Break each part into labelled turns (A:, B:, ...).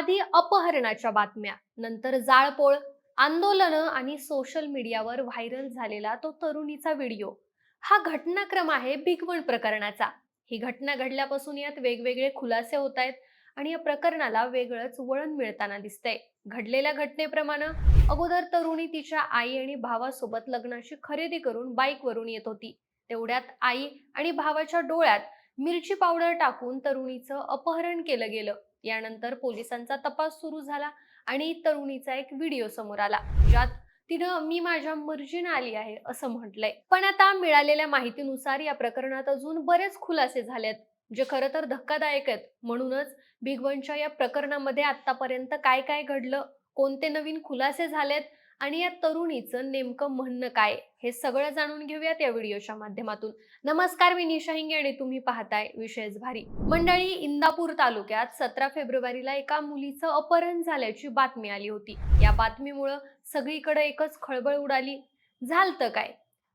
A: आधी अपहरणाच्या बातम्या नंतर जाळपोळ आंदोलनं आणि सोशल मीडियावर व्हायरल झालेला तो तरुणीचा व्हिडिओ हा घटनाक्रम आहे भिगवण प्रकरणाचा. ही घटना घडल्यापासून यात वेगवेगळे खुलासे होत आहेत आणि या प्रकरणाला वेगळंच वळण मिळताना दिसतंय. घडलेल्या घटनेप्रमाणे अगोदर तरुणी तिच्या आई आणि भावासोबत लग्नाची खरेदी करून बाईकवरून येत होती. तेवढ्यात आई आणि भावाच्या डोळ्यात मिरची पावडर टाकून तरुणीचं अपहरण केलं गेलं. यानंतर पोलिसांचा तपास सुरू झाला आणि तरुणीचा एक व्हिडिओ समोर आला ज्यात तिनं मी माझ्या मर्जीनं आली आहे असं म्हटलंय. पण आता मिळालेल्या माहितीनुसार या प्रकरणात अजून बरेच खुलासे झालेत जे खरं तर धक्कादायक आहेत. म्हणूनच बिग वनच्या या प्रकरणामध्ये आतापर्यंत काय काय घडलं कोणते नवीन खुलासे झालेत आणि या तरुणीचं नेमकं म्हणणं काय? हे सगळं जाणून घेऊयात या व्हिडिओच्या माध्यमातून. नमस्कार मी निशा हिंगे आणि तुम्ही पाहताय विशेष भारी. मंडळी इंदापूर तालुक्यात सतरा फेब्रुवारीला एका मुलीचं अपहरण झाल्याची बातमी आली होती. या बातमीमुळं सगळीकडे एकच खळबळ उडाली. झालतं काय?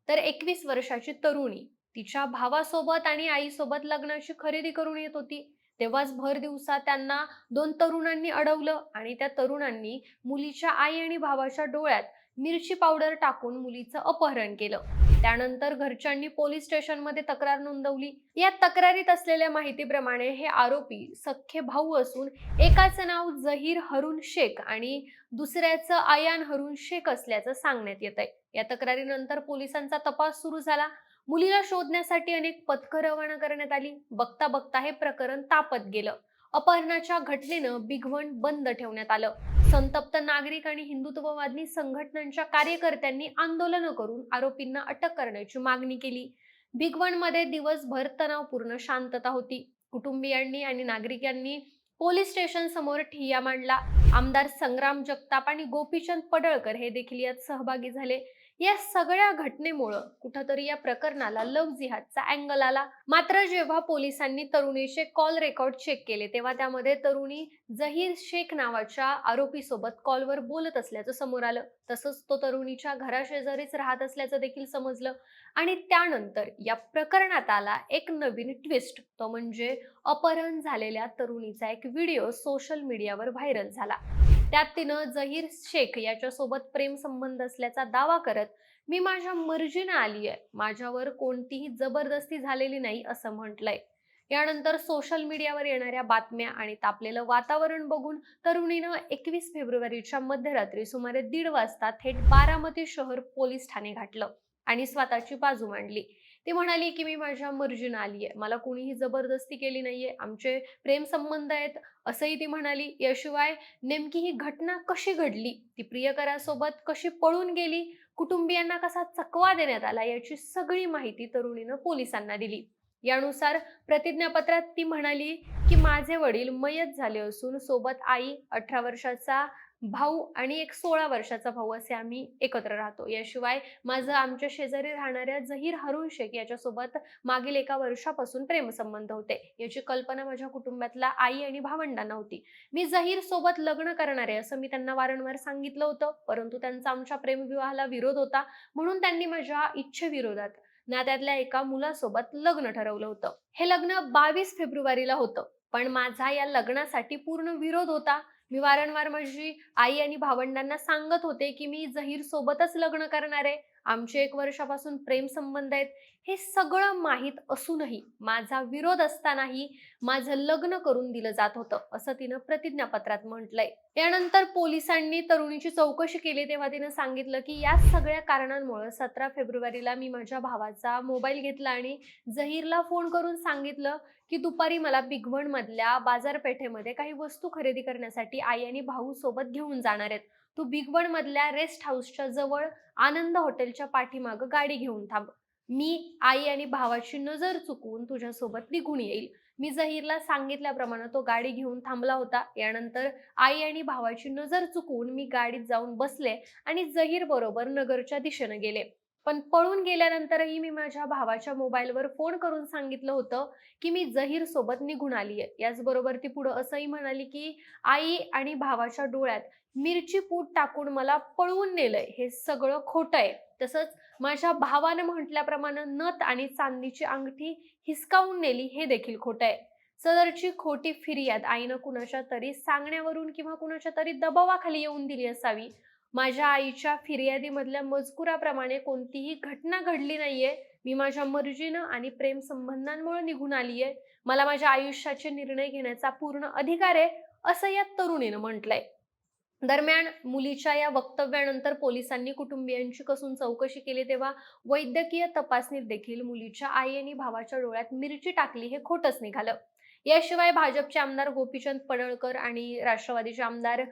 A: तर एकवीस वर्षाची तरुणी तिच्या भावासोबत आणि आईसोबत लग्नाची खरेदी करून येत होती. तेव्हाच भर दिवसा त्यांना दोन तरुणांनी अडवलं आणि त्या तरुणांनी मुलीच्या आई आणि भावाच्या डोळ्यात मिरची पावडर टाकून मुलीचं अपहरण केलं. त्यानंतर घरच्यांनी पोलीस स्टेशनमध्ये तक्रार नोंदवली. या तक्रारीत असलेल्या माहितीप्रमाणे हे आरोपी सख्खे भाऊ असून एकाचं नाव जहीर हरुण शेख आणि दुसऱ्याचं आयान हरुण शेख असल्याचं सांगण्यात येत आहे या तक्रारीनंतर पोलिसांचा तपास सुरू झाला. मुलीला शोधण्यासाठी अनेक पथकं रवाना करण्यात आली. बघता बघता हे प्रकरण तापत गेलं. अपहरणाच्या घटनेनं बिघवण बंद ठेवण्यात आलं. संतप्त नागरिक आणि हिंदुत्ववादी संघटनांच्या कार्यकर्त्यांनी आंदोलनं करून आरोपींना अटक करण्याची मागणी केली. भिगवणमध्ये दिवसभर तणावपूर्ण शांतता होती. कुटुंबियांनी आणि नागरिकांनी पोलीस स्टेशन समोर ठिय्या मांडला. आमदार संग्राम जगताप आणि गोपीचंद पडळकर हे देखील यात सहभागी झाले. या सगळ्या घटनेमुळं कुठंतरी या प्रकरणाला लव जिहादचा अँगल आला. मात्र जेव्हा पोलिसांनी तरुणीचे कॉल रेकॉर्ड चेक केले तेव्हा त्यामध्ये तरुणी जहीर शेख नावाच्या आरोपीसोबत कॉलवर बोलत असल्याचं समोर आलं. तसंच तो तरुणीच्या घराशेजारीच राहत असल्याचं देखील समजलं. आणि त्यानंतर या प्रकरणात आला एक नवीन ट्विस्ट तो म्हणजे अपहरण झालेल्या तरुणीचा एक व्हिडिओ सोशल मीडियावर व्हायरल झाला. त्यात तिनं जहीर शेख याच्यासोबत प्रेम संबंध असल्याचा दावा करत मी माझ्या मर्जीनं आली आहे माझ्यावर कोणतीही जबरदस्ती झालेली नाही असं म्हटलंय. यानंतर सोशल मीडियावर येणाऱ्या बातम्या आणि तापलेलं वातावरण बघून तरुणीनं एकवीस फेब्रुवारीच्या मध्यरात्री सुमारे दीड वाजता थेट बारामती शहर पोलीस ठाणे घातलं आणि स्वतःची बाजू मांडली. ती म्हणाली की मी माझ्या मर्जीनं आली आहे मला कोणीही जबरदस्ती केली नाहीये. आमचे प्रेम संबंध आहेत. असंही ती म्हणाली. याशिवाय नेमकी ही घटना कशी घडली? ती प्रियकरासोबत कशी पळून गेली? कुटुंबियांना कसा चकवा देण्यात आला? याची सगळी माहिती तरुणीनं पोलिसांना दिली. यानुसार प्रतिज्ञापत्रात ती म्हणाली की माझे वडील मयत झाले असून सोबत आई अठरा वर्षाचा भाऊ आणि एक सोळा वर्षाचा भाऊ असे आम्ही एकत्र राहतो. याशिवाय माझं आमच्या शेजारी राहणाऱ्या जहीर हरुण शेख याच्यासोबत मागील एका वर्षापासून प्रेमसंबंध होते. याची कल्पना माझ्या कुटुंबातल्या आई आणि भावंडांना होती. मी जहीर सोबत लग्न करणार आहे असं मी त्यांना वारंवार सांगितलं होतं. परंतु त्यांचा आमच्या प्रेमविवाहाला विरोध होता म्हणून त्यांनी माझ्या इच्छेविरोधात नात्यातल्या एका मुलासोबत लग्न ठरवलं होतं. हे लग्न बावीस फेब्रुवारीला होतं. पण माझा या लग्नासाठी पूर्ण विरोध होता. मी वारंवार माझी आई आणि भावंडांना सांगत होते की मी जहीर सोबतच लग्न करणार आहे. आमचे एक वर्षापासून प्रेम संबंध आहेत. हे सगळं माहीत असूनही माझा विरोध असतानाही माझं लग्न करून दिलं जात होतं असं तिनं प्रतिज्ञापत्रात म्हटलंय. यानंतर पोलिसांनी तरुणीची चौकशी केली तेव्हा तिनं सांगितलं की या सगळ्या कारणांमुळे सतरा फेब्रुवारीला मी माझ्या भावाचा मोबाईल घेतला आणि जहीरला फोन करून सांगितलं की दुपारी मला बिगवण मधल्या बाजारपेठेमध्ये काही वस्तू खरेदी करण्यासाठी आई आणि भाऊ सोबत घेऊन जाणार आहेत. तू बिगवण मधल्या रेस्ट हाऊसच्या जवळ आनंद हॉटेलच्या पाठीमागं गाडी घेऊन थांब. मी आई आणि भावाची नजर चुकवून तुझ्यासोबत निघून येईल. मी जहीरला सांगितल्याप्रमाणे तो गाडी घेऊन थांबला होता. यानंतर आई आणि भावाची नजर चुकवून मी गाडीत जाऊन बसले आणि जहीर बरोबर नगरच्या दिशेने गेले. पण पळून गेल्यानंतरही मी माझ्या भावाच्या मोबाईलवर फोन करून सांगितलं होतं की मी जहीर सोबत निघून आली आहे याचबरोबर ती पुढं असंही म्हणाली की आई आणि भावाच्या डोळ्यात मिरची पूट टाकून मला पळवून नेलंय. हे सगळं खोटं आहे. तसंच माझ्या भावानं म्हटल्याप्रमाणे नथ आणि चांदीची अंगठी हिसकावून नेली हे देखील खोटं आहे. सदरची खोटी फिर्याद आईनं कुणाच्या तरी सांगण्यावरून किंवा कुणाच्या तरी दबावाखाली येऊन दिली असावी. माझ्या आईच्या फिर्यादीमधल्या मजकुराप्रमाणे कोणतीही घटना घडली नाहीये. मी माझ्या मर्जीनं आणि प्रेम संबंधांमुळे निघून आलीये. मला माझ्या आयुष्याचे निर्णय घेण्याचा पूर्ण अधिकार आहे असं या तरुणीनं म्हटलंय. दरम्यान मुलीच्या या वक्तव्यानंतर पोलिसांनी कुटुंबियांची कसून चौकशी केली तेव्हा वैद्यकीय तपासणीत देखील मुलीच्या आई आणि भावाच्या डोळ्यात मिरची टाकली हे खोटच निघालं. याशिवाय भाजपचे आमदार गोपीचंद पडळकर आणि राष्ट्रवादीचे आमदार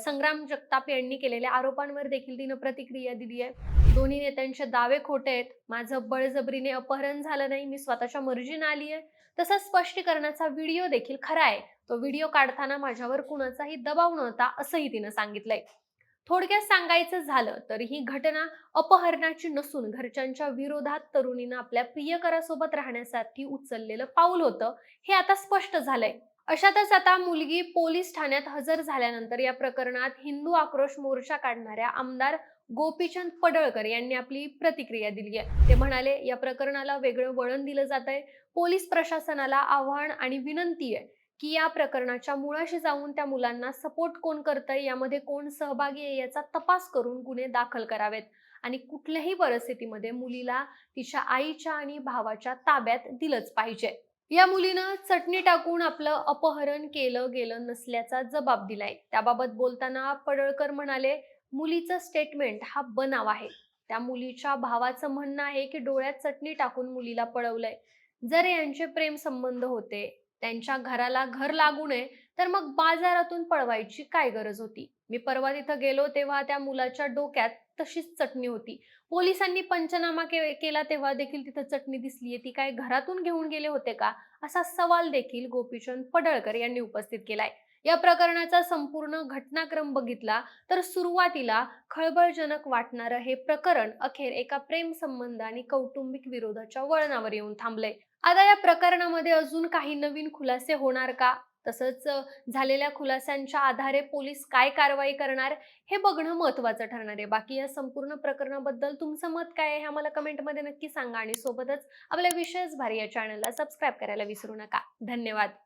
A: संग्राम जगताप यांनी केलेल्या आरोपांवर देखील तिनं प्रतिक्रिया दिली आहे. दोन्ही नेत्यांचे दावे खोटे आहेत. माझं बळजबरीने अपहरण झालं नाही मी स्वतःच्या मर्जीनं आली आहे. तसंच स्पष्टीकरणाचा व्हिडिओ देखील खरा आहे. तो व्हिडिओ काढताना माझ्यावर कुणाचाही दबाव नव्हता असंही तिनं सांगितलंय. थोडक्यात सांगायचं झालं तर ही घटना अपहरणाची नसून घरच्यांच्या विरोधात तरुणीनं आपल्या प्रियकरासोबत राहण्यासाठी उचललेलं पाऊल होतं हे आता स्पष्ट झालंय. अशातच आता मुलगी पोलीस ठाण्यात हजर झाल्यानंतर या प्रकरणात हिंदू आक्रोश मोर्चा काढणाऱ्या आमदार गोपीचंद पडळकर यांनी आपली प्रतिक्रिया दिली आहे. ते म्हणाले या प्रकरणाला वेगळं वळण दिलं जात आहे पोलीस प्रशासनाला आव्हान आणि विनंती आहे. की या प्रकरणाच्या मुळाशी जाऊन त्या मुलांना सपोर्ट कोण करतंय? यामध्ये कोण सहभागी आहे? याचा तपास करून गुन्हे दाखल करावेत. आणि कुठल्याही परिस्थितीमध्ये मुलीला तिच्या आईच्या आणि भावाच्या ताब्यात दिलंच पाहिजे. या मुलीनं चटणी टाकून आपलं अपहरण केलं गेलं नसल्याचा जबाब दिलाय. त्याबाबत बोलताना पडळकर म्हणाले मुलीचं स्टेटमेंट हा बनाव आहे. त्या मुलीच्या भावाचं म्हणणं आहे की डोळ्यात चटणी टाकून मुलीला पळवलंय. जर यांचे प्रेम संबंध होते त्यांच्या घराला घर लागू नये तर मग बाजारातून पळवायची काय गरज होती? मी परवा तिथं गेलो तेव्हा त्या मुलाच्या डोक्यात तशीच चटणी होती. पोलिसांनी पंचनामा के- केला तेव्हा देखील तिथं चटणी दिसलीये ती काय घरातून घेऊन गेले होते का? असा सवाल देखील गोपीचंद पडळकर यांनी उपस्थित केलाय. या प्रकरणाचा संपूर्ण घटनाक्रम बघितला तर सुरुवातीला खळबळजनक वाटणारं हे प्रकरण अखेर एका प्रेम संबंध आणि कौटुंबिक विरोधाच्या वळणावर येऊन थांबले आता या प्रकरणामध्ये अजून काही नवीन खुलासे होणार का? तसंच झालेल्या खुलास्यांच्या आधारे पोलीस काय कारवाई करणार हे बघणं महत्वाचं ठरणार आहे. बाकी या संपूर्ण प्रकरणाबद्दल तुमचं मत काय आहे हे आम्हाला कमेंटमध्ये नक्की सांगा आणि सोबतच आपल्या विशेष भारी या चॅनलला सबस्क्राईब करायला विसरू नका. धन्यवाद.